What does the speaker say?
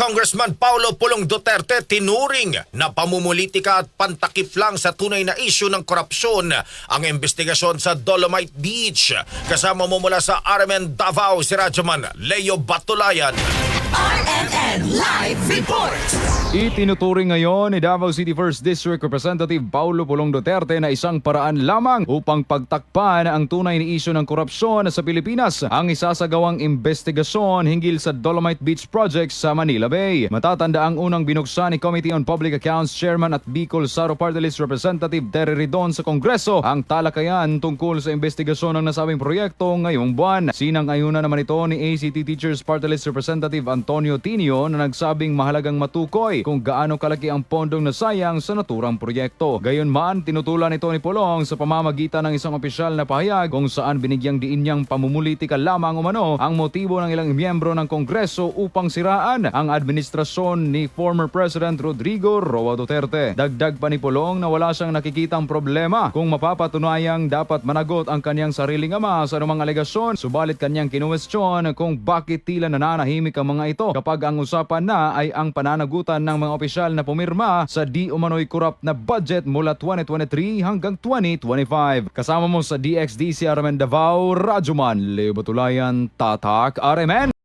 Congressman Paulo Pulong Duterte tinuring na pamumulitika at pantakip lang sa tunay na isyu ng korupsyon ang investigasyon sa Dolomite Beach. Kasama mo mula sa RMN Davao si Radyoman Leo Batulayan. RMN Live Report! Itinuturing ngayon ni Davao City 1st District Representative Paulo Pulong Duterte na isang paraan lamang upang pagtakpan ang tunay na isyu ng korupsyon sa Pilipinas ang isasagawang investigasyon hinggil sa Dolomite Beach Project sa Manila Bay. Matatanda ang unang binuksan ni Committee on Public Accounts Chairman at Bicol Saro Party Representative Terry Ridon sa Kongreso ang talakayan tungkol sa investigasyon ng nasabing proyekto ngayong buwan. Sinang-ayuna naman ito ni ACT Teachers Party List Representative Antonio Tinio na nagsabing mahalagang matukoy kung gaano kalaki ang pondong nasayang sa naturang proyekto. Gayunman, tinutulan ito ni Polong sa pamamagitan ng isang opisyal na pahayag kung saan binigyang diin niyang pamumulitika lamang umano ang motibo ng ilang miyembro ng Kongreso upang siraan ang administrasyon ni former President Rodrigo Roa Duterte. Dagdag pa ni Polong na wala siyang nakikitang problema kung mapapatunayang dapat managot ang kanyang sariling ama sa anumang alegasyon subalit kanyang kinuwestiyon kung bakit tila nananahimik ang mga ito kapag ang usapan na ay ang pananagutan ng mga opisyal na pumirma sa di umano'y korap na budget mula 2023 hanggang 2025. Kasama mo sa DXD si Armen Davao, Rajuman, Leo Batulayan, Tatak, RMN.